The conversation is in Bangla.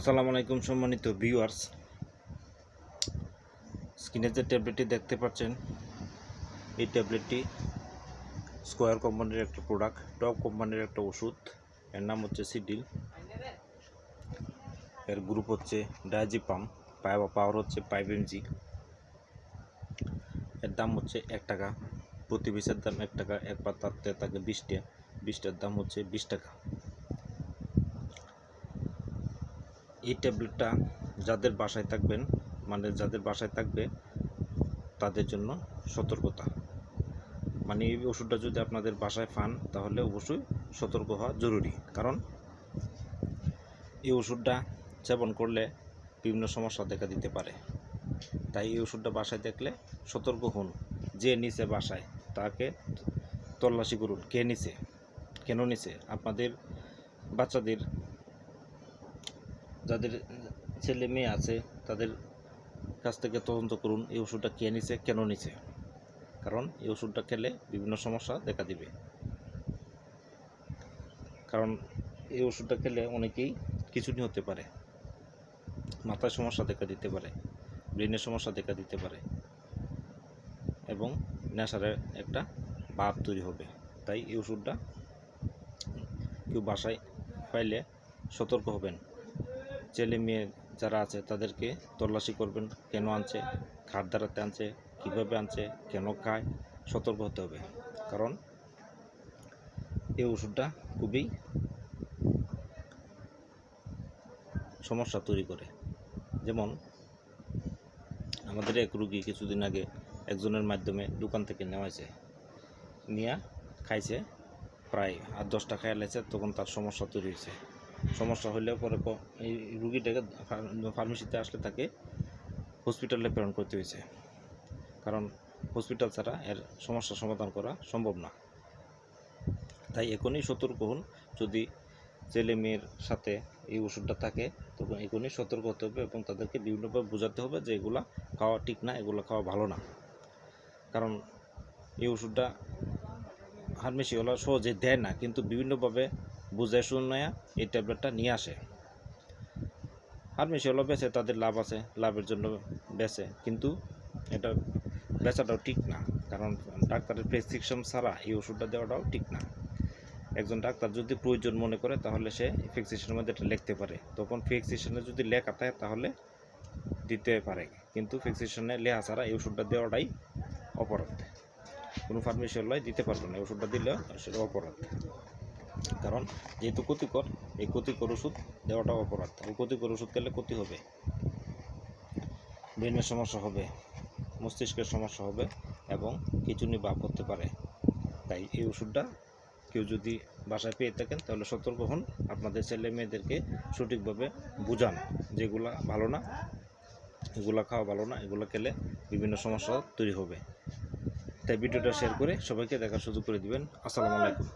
আসসালামু আলাইকুম সম্মানিত ভিউয়ার্স। স্ক্রিনে যে ট্যাবলেটটি দেখতে পাচ্ছেন, এই ট্যাবলেটটি স্কোয়ার কোম্পানির একটা প্রোডাক্ট, টপ কোম্পানির একটা ওষুধ। এর নাম হচ্ছে সিডিল। এর গ্রুপ হচ্ছে ডায়াজিপাম পাওয়ার হচ্ছে ফাইভ এমজি এর দাম হচ্ছে এক টাকা, প্রতি পিসের দাম এক টাকা, এক পাতাতে থাকে বিশটা, বিশটার দাম হচ্ছে বিশ টাকা। এই ট্যাবলেটটা যাদের বাসায় থাকবেন মানে যাদের বাসায় থাকবে, তাদের জন্য সতর্কতা। মানে এই ওষুধটা যদি আপনাদের বাসায় পান, তাহলে অবশ্যই সতর্ক হওয়া জরুরি। কারণ এই ওষুধটা সেবন করলে বিভিন্ন সমস্যা দেখা দিতে পারে। তাই এই ওষুধটা বাসায় দেখলে সতর্ক হন। যে নিচে বাসায়, তাকে তল্লাশি করুন। কে নিছে? কেন নিছে? আপনাদের বাচ্চাদের যাদের ছেলে মেয়ে আছে, তাদের কাছ থেকে তদন্ত করুন, এই ওষুধটা কে নিছে, কেন নিছে। কারণ এই ওষুধটা খেলে বিভিন্ন সমস্যা দেখা দিবে। কারণ এই ওষুধটা খেলে অনেকেই কিছুদিন হতে পারে, মাথায় সমস্যা দেখা দিতে পারে ব্রেনের সমস্যা দেখা দিতে পারে, এবং নেশারের একটা ভাব তৈরি হবে। তাই এই ওষুধটা কেউ বাসায় পাইলে সতর্ক হবেন। ছেলে মেয়ে যারা আছে তাদেরকে তল্লাশি করবেন, কেন আনছে খাট দাঁড়াতে আনছে, কীভাবে আনছে, কেন খায়, সতর্ক হতে হবে। কারণ এই ওষুধটা খুবই সমস্যা তৈরি করে। যেমন আমাদের এক রুগী কিছুদিন আগে একজনের মাধ্যমে দোকান থেকে নেওয়াছে নিয়ে খাইছে, প্রায় আট দশটা খাইয়া লেছে, তখন তার সমস্যা তৈরি হয়েছে। সমস্যা হলে পরে এই রুগীটাকে ফার্মেসিতে আসলে তাকে হসপিটালে প্রেরণ করতে হয়েছে। কারণ হসপিটাল ছাড়া এর সমস্যার সমাধান করা সম্ভব না। তাই এখনই সতর্ক হন। যদি ছেলে মেয়ের সাথে এই ওষুধটা থাকে, তখন এখনই সতর্ক হতে হবে এবং তাদেরকে বিভিন্নভাবে বোঝাতে হবে যে এগুলা খাওয়া ঠিক না, এগুলো খাওয়া ভালো না। কারণ এই ওষুধটা ফার্মেসিওয়ালা সহজে দেয় না, কিন্তু বিভিন্নভাবে বুঝায় শুনায়া এই ট্যাবলেটটা নিয়ে আসে। ফার্মেসিওয়ালা বেচে, তাদের লাভ আছে, লাভের জন্য বেচে। কিন্তু এটা বেচাটাও ঠিক না, কারণ ডাক্তারের প্রেসক্রিপশন ছাড়া এই ওষুধটা দেওয়াটাও ঠিক না। একজন ডাক্তার যদি প্রয়োজন মনে করে, তাহলে সে ফিক্সেশনের মধ্যে এটা লিখতে পারে। তখন ফিক্সেশনে যদি লেখা থাকে, তাহলে দিতে পারে। কিন্তু ফিক্সেশনে লেখা ছাড়া এই ওষুধটা দেওয়াটাই অপরাধ। কোনো ফার্মেসিওয়ালাই দিতে পারবে না ওষুধটা দিলেও সেটা অপরাধ। কারণ যেহেতু ক্ষতিকর, এই ক্ষতিকর ওষুধ দেওয়াটা অপরাধ। আর ক্ষতিকর ওষুধ খেলে ক্ষতি হবে। ব্রেনের সমস্যা হবে, মস্তিষ্কের সমস্যা হবে এবং খিচুনি বাপ করতে পারে তাই এই ওষুধটা কেউ যদি বাসায় পেয়ে থাকেন, তাহলে সতর্ক হন। আপনাদের ছেলে মেয়েদেরকে সঠিকভাবে বুঝান যেগুলা ভালো না, এগুলা খাওয়া ভালো না, এগুলো খেলে বিভিন্ন সমস্যা তৈরি হবে। তাই ভিডিওটা শেয়ার করে সবাইকে দেখার সুযোগ করে দিবেন। আসসালামু আলাইকুম।